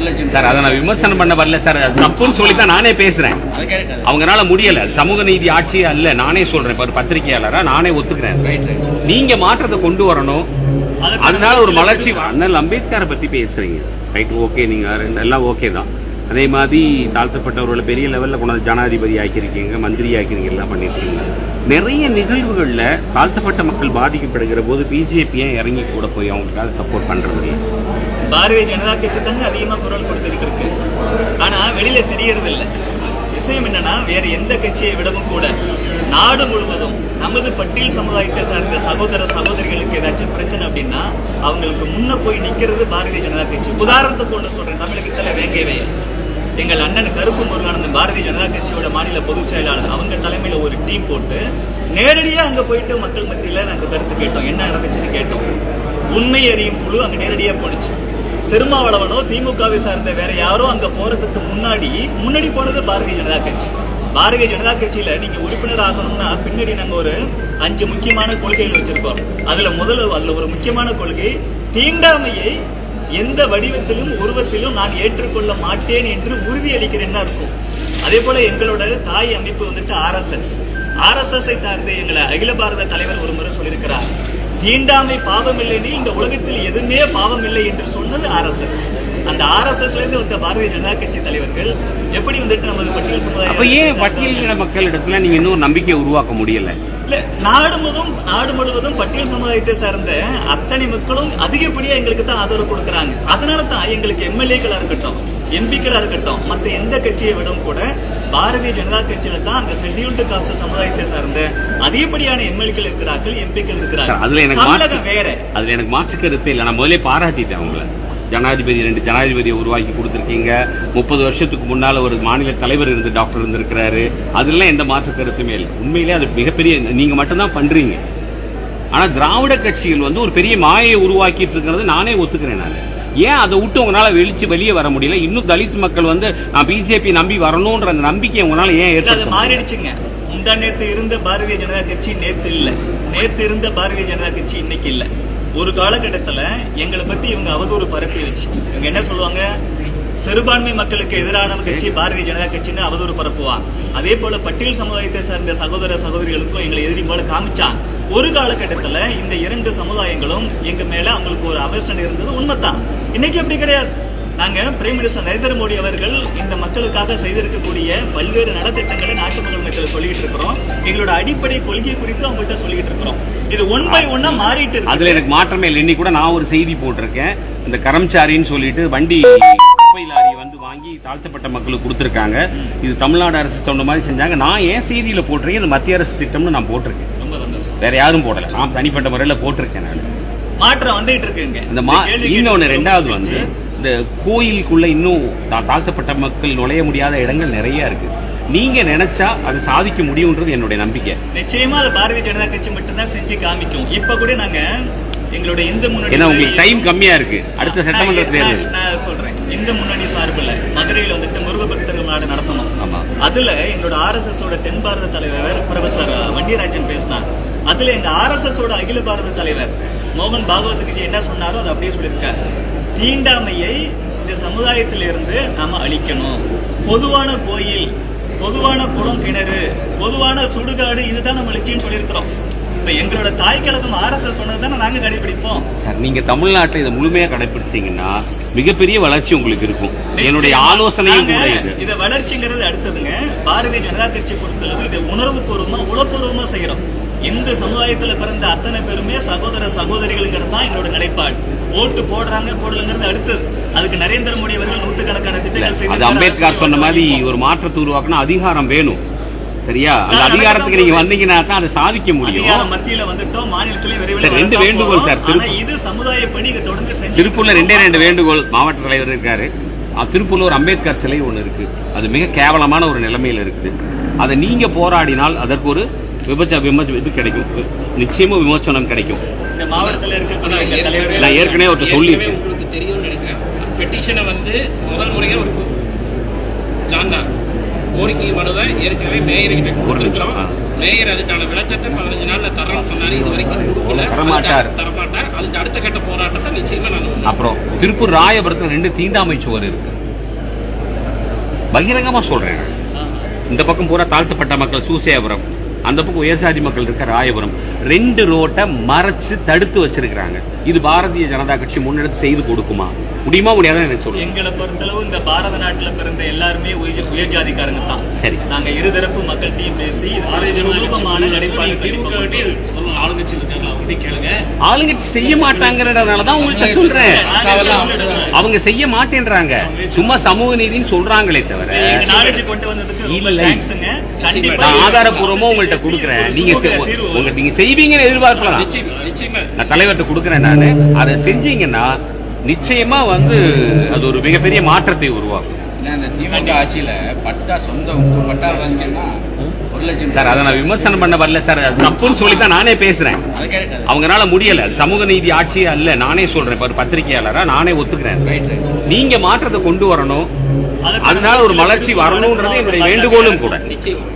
ஒரு லட்சம் சார் அதை நான் விமர்சனம் பண்ண வரல சார். தப்புன்னு சொல்லி தான் நானே பேசுறேன். அது கரெக்ட் அவங்கனால முடியல. அது சமூக நீதி ஆட்சியே அல்ல. நானே சொல்றேன். இப்ப ஒரு பத்திரிகையாளரா நானே ஒத்துக்கிறேன். ரைட் ரைட் நீங்க மாற்றத்தை கொண்டு வரணும். அதனால ஒரு மலர்ச்சி அண்ணல் அம்பேத்கரை பத்தி பேசுறீங்க. ரைட் ஓகே நீங்க எல்லாம் ஓகே தான். அதே மாதிரி தாழ்த்தப்பட்டவர்களை பெரிய லெவல்ல கொண்டாந்து ஜனாதிபதி ஆக்கியிருக்கீங்க மந்திரி ஆக்கிருக்கீங்க எல்லாம் பண்ணிருக்கீங்க நிறைய நிகழ்வுகள்ல தாழ்த்தப்பட்ட மக்கள் பாதிக்கப்படுகிற போது பிஜேபியை இறங்கி கூட போய் அவங்களுக்காக சப்போர்ட் பண்ணுறது பாரதிய ஜனதா கட்சி தாங்க அதிகமா குரல் கொடுத்துருக்கு ஆனா வெளியில தெரியறது இல்ல விஷயம் என்னன்னா வேற எந்த கட்சியை விடவும் கூட நாடு முழுவதும் நமது பட்டியல் சமுதாயத்தை சார்ந்த சகோதர சகோதரிகளுக்கு ஏதாச்சும் பிரச்சனை அப்படின்னா அவங்களுக்கு முன்ன போய் நிக்கிறது பாரதிய ஜனதா கட்சி. உதாரணத்துக்கு கொண்டு சொல்றேன். தமிழகத்துல வேங்கவே எங்கள் அண்ணன் கருப்பு முருகானந்தன் பாரதிய ஜனதா கட்சியோட மாநில பொதுச் செயலாளர் அவங்க தலைமையில ஒரு டீம் போட்டு நேரடியாக அங்கே போயிட்டு மக்கள் மத்தியில் நாங்கள் கருத்து கேட்டோம். என்ன நடந்துச்சுன்னு கேட்டோம். உண்மை அறியும் குழு அங்கே நேரடியாக போனுச்சு திருமாவளவனோ திமுகவை சார்ந்த வேற யாரோ அங்கே போறதுக்கு முன்னாடி முன்னாடி போனது பாரதிய ஜனதா கட்சி. பாரதிய ஜனதா கட்சியில நீங்க உறுப்பினர் ஆகணும்னா பின்னாடி நாங்க ஒரு அஞ்சு முக்கியமான கொள்கைகள் வச்சிருக்கோம். அதுல முதல்ல அதுல ஒரு முக்கியமான கொள்கை தீண்டாமையை எந்த வடிவத்திலும் உருவத்திலும் நான் ஏற்றுக்கொள்ள மாட்டேன் என்று உறுதியளிக்கிறேன்னா இருக்கும். அதே போல எங்களோட தாய் அமைப்பு வந்துட்டு ஆர்எஸ்எஸ் ஆர்எஸ்எஸ் ஐ எங்களை அகில பாரத தலைவர் ஒரு முறை சொல்லியிருக்கிறார். தீண்டாமை பாவம் இல்லைன்னு இந்த உலகத்தில் எதுவுமே பாவம் இல்லை என்று சொன்னது ஆர்எஸ்எஸ் அந்த ஆர்எஸ்எஸ்ல இருந்து வந்த பாரதிய ஜனதா கட்சி தலைவர்கள் எப்படி வந்துட்டு நமது பட்டியல் சமுதாயம் அப்ப ஏன் பட்டியலின மக்களிடத்துல நீங்க இன்னும் நம்பிக்கையை உருவாக்க முடியல? இல்ல நாடு முழுவதும் நாடு முழுவதும் பட்டியல் சமுதாயத்தை சார்ந்த அத்தனை மக்களும் அதிகப்படியா எங்களுக்கு தான் ஆதரவு கொடுக்கறாங்க. அதனால தான் எங்களுக்கு எம்எல்ஏக்களா இருக்கட்டும் எம்பிக்களா இருக்கட்டும் மத்த எந்த கட்சியை விடவும் கூட பாரதிய ஜனதா கட்சியில தான் அந்த ஷெட்யூல்டு காஸ்ட் சமுதாயத்தை சார்ந்த அதிகப்படியான எம்எல்ஏக்கள் இருக்கிறார்கள் எம்பிக்கள் இருக்கிறார்கள். அதுல எனக்கு வேற. அதுல எனக்கு மாற்று கருத்து இல்லை. நான் முதலே பாராட்டிட்டேன் உங்களை. ஜனாதிபதி ரெண்டு ஜனாதிபதியை உருவாக்கி கொடுத்துருக்கீங்க. முப்பது வருஷத்துக்கு முன்னால ஒரு மாநில தலைவர் இருந்து டாக்டர் இருந்திருக்கிறாரு. அதெல்லாம் எந்த மாற்று கருத்துமே இல்லை. உண்மையிலே அது மிகப்பெரிய நீங்க மட்டும்தான் பண்றீங்க. ஆனா திராவிட கட்சிகள் வந்து ஒரு பெரிய மாயை உருவாக்கிட்டு இருக்கிறது நானே ஒத்துக்கிறேன் நான். ஏன் அதை விட்டு உங்களால வெளிச்சு வெளியே வர முடியல? இன்னும் தலித் மக்கள் வந்து நான் பிஜேபி நம்பி வரணும்ன்ற அந்த நம்பிக்கையை உங்களால ஏன் முடியல? மாறிடுச்சுங்க. முந்தா நேத்து இருந்த பாரதிய ஜனதா கட்சி நேத்து இல்ல. நேத்து இருந்த பாரதிய ஜனதா கட்சி இன்னைக்கு இல்ல. ஒரு காலகட்டத்தில் எங்களை பற்றி இவங்க அவதூறு பரப்பி வச்சு. இவங்க என்ன சொல்லுவாங்க? சிறுபான்மை மக்களுக்கு எதிரான கட்சி பாரதிய ஜனதா கட்சின்னு அவதூறு பரப்புவான் அதே போல பட்டியல் சமுதாயத்தை சார்ந்த சகோதர சகோதரிகளுக்கும் எங்களை எதிரி போல காமிச்சான் ஒரு காலகட்டத்தில் இந்த இரண்டு சமுதாயங்களும் எங்க மேல அவங்களுக்கு ஒரு அவசரம் இருந்தது உண்மைத்தான் இன்னைக்கு அப்படி கிடையாது. நாங்க பிரைம் மினிஸ்டர் நரேந்திர மோடி அவர்கள் இந்த மக்களுக்காக செய்திருக்கக்கூடிய பல்வேறு நலத்திட்டங்களை நாட்டு மக்கள் மத்தியில் சொல்லிட்டு இருக்கிறோம். எங்களோட அடிப்படை கொள்கை குறித்து அவங்கள்ட்ட சொல்லிட்டு இருக்கிறோம். இது ஒன் பை ஒன்னா மாறிட்டு அதுல எனக்கு மாற்றமே இல்லை. இன்னைக்கு கூட நான் ஒரு செய்தி போட்டிருக்கேன். இந்த கரம்சாரின்னு சொல்லிட்டு வண்டி குப்பை லாரி வந்து வாங்கி தாழ்த்தப்பட்ட மக்களுக்கு கொடுத்துருக்காங்க. இது தமிழ்நாடு அரசு சொன்ன மாதிரி செஞ்சாங்க. நான் ஏன் செய்தியில போட்டிருக்கேன். இது மத்திய அரசு திட்டம்னு நான் போட்டிருக்கேன். ரொம்ப சந்தோஷம். வேற யாரும் போடல. நான் தனிப்பட்ட முறையில போட்டிருக்கேன் நான். மாற்றம் வந்துட்டு இருக்குங்க இந்த மா கேட்டு ரெண்டாவது. வந்து இந்த கோயிலுக்குள்ள இன்னும் தாழ்த்தப்பட்ட மக்கள் நுழைய முடியாத இடங்கள் நிறைய இருக்கு. நீங்க நினைச்சா அதை சாதிக்க முடியும்ன்றது என்னுடைய நம்பிக்கை. நிச்சயமா அது பாரதிய ஜனதா கட்சி மட்டும்தான் செஞ்சு காமிக்கும். இப்ப கூட நாங்க எங்களுடைய இந்து முன்னணி ஏன்னா உங்களுக்கு டைம் கம்மியா இருக்கு. அடுத்த சட்டமன்ற தேர்தல். நான் சொல்றேன். இந்து முன்னணி சார்பில் மதுரையில வந்துட்டு முருக பக்தர்கள் நாடு நடத்தணும். ஆமா. அதுல எங்களோட ஆர்எஸ்எஸ் ஓட தென் பாரத தலைவர் ப்ரொஃபசர் வண்டியராஜன் பேசினார். அதுல எங்க ஆர்எஸ்எஸ் ஓட அகில பாரத தலைவர் மோகன் பாகவத் விஜய் என்ன சொன்னாரோ அதை அப்படியே சொல்லியிருக்காரு. தீண்டாமையை இந்த சமுதாயத்திலிருந்து நாம அழிக்கணும். பொதுவான கோயில் பொதுவான குளம் கிணறு பொதுவான சுடுகாடு இதுதான் நம்ம லட்சியம் சொல்லியிருக்கிறோம். இப்ப எங்களோட தாய் கழகம் ஆர்எஸ்எஸ் சொன்னது தானே நாங்க கடைபிடிப்போம். சார் நீங்க தமிழ்நாட்டில் இதை முழுமையா கடைபிடிச்சீங்கன்னா மிகப்பெரிய வளர்ச்சி உங்களுக்கு இருக்கும். என்னுடைய. ஆலோசனையும் கூட இது. இத வளர்ச்சிங்கிறது அடுத்ததுங்க. பாரதிய ஜனதா கட்சி பொறுத்தளவு இதை உணர்வு பூர்வமா உளப்பூர்வமா செய்யறோம். இந்த சமுதாயத்துல பிறந்த அத்தனை பேருமே சகோதர சகோதரிகள்ங்கிறது தான் எங்களோட நிலைப்பாடு. ஓட்டு போடுறாங்க போடலங்கிறது அடுத்தது. அதுக்கு நரேந்திர மோடி அவர்கள் நூற்றுக்கணக்கான திட்டங்கள் அது. அம்பேத்கர் சொன்ன மாதிரி ஒரு மாற்றத்தை உருவாக்குனா அதிகாரம் வேணும். சரியா? அந்த அதிகாரத்துக்கு நீங்க வந்தீங்கன்னா தான் அதை சாதிக்க முடியும். மத்தியில வந்துட்டோம் மாநிலத்திலே விரைவில் ரெண்டு வேண்டுகோள். சார். இது சமுதாய பணி இதை தொடர்ந்து திருப்பூர்ல ரெண்டே ரெண்டு வேண்டுகோள் மாவட்ட தலைவர் இருக்காரு. திருப்பூர்ல ஒரு அம்பேத்கர் சிலை ஒன்று இருக்கு. அது மிக கேவலமான ஒரு நிலைமையில இருக்குது. அதை நீங்க போராடினால் அதற்கு ஒரு விபச்ச விமர்ச இது கிடைக்கும். நிச்சயமா விமோசனம் கிடைக்கும். நான் ஏற்கனவே அவர்கிட்ட. ஏற்கனவே உங்களுக்கு தெரியும்னு நினைக்கிறேன். பெட்டிஷனை வந்து முதல் முறையா ஒரு ஜான் தான் கோரிக்கை மனு தான் ஏற்கனவே மேயர் கிட்ட ஒரு நிமிஷம் கொடுத்துருக்கோம் ஆ. மேயர் அதுக்கான விளக்கத்தை பதினஞ்சு நாள்ல தரேன்னு சொன்னாரு. இது வரைக்கும் கொடுக்கல. தரமாட்டார். தரமாட்டார். அதுக்கு அடுத்த கட்ட போராட்டத்தை நிச்சயமா நான் அப்புறம் திருப்பூர் ராயபுரத்துல ரெண்டு தீண்டாமை சுவர் இருக்கு. பகிரங்கமா சொல்றேன். இந்த பக்கம் பூரா தாழ்த்தப்பட்ட மக்கள் சூசேபுரம். அந்த பக்கம் உயர்சாதி மக்கள் இருக்க ராயபுரம். ரெண்டு ரோட்டை மறைச்சு தடுத்து வச்சிருக்கிறாங்க. இது பாரதிய ஜனதா கட்சி முன்னெடுத்து செய்து கொடுக்குமா? முடியுமா முடியாதுன்னு எனக்கு சொல்லுங்க. எங்களை பொறுத்தளவு இந்த பாரத நாட்டுல பிறந்த எல்லாருமே உயர் உயர் ஜாதிக்காரங்க தான். சரி. நாங்க இருதரப்பு மக்கள்கிட்டயும் பேசி சுமூகமான நிலைப்பாடு ஆளுங்கட்சி செய்ய மாட்டாங்கறதுனால தான் உங்கள்கிட்ட சொல்றேன். அவங்க செய்ய மாட்டேன்றாங்க. சும்மா சமூக நீதின்னு சொல்றாங்களே தவிர. நான் ஆதாரபூர்வமா உங்கள்கிட்ட கொடுக்குறேன். நீங்க உங்க நீங்க செய்வீங்கன்னு எதிர்பார்க்கலாம். நான் தலைவர்கிட்ட கொடுக்குறேன் நான். அதை செஞ்சீங்கன்னா நிச்சயமா வந்து அது ஒரு மிகப்பெரிய மாற்றத்தை உருவாக்கும். ஏன்னா இந்த திமுக ஆட்சியில பட்டா சொந்த உங்க பட்டா வாங்கினா ஒரு லட்சம் சார் அதை நான் விமர்சனம் பண்ண வரல சார். அது தப்புன்னு சொல்லி தான் நானே பேசுறேன். அவங்கனால முடியல. அது சமூக நீதி ஆட்சியே அல்ல. நானே சொல்றேன். இப்ப ஒரு பத்திரிகையாளரா நானே ஒத்துக்கிறேன். நீங்க மாற்றத்தை கொண்டு வரணும். அதனால ஒரு மலர்ச்சி வரணும்ன்றது என்னுடைய வேண்டுகோளும் கூட. நிச்சயமா.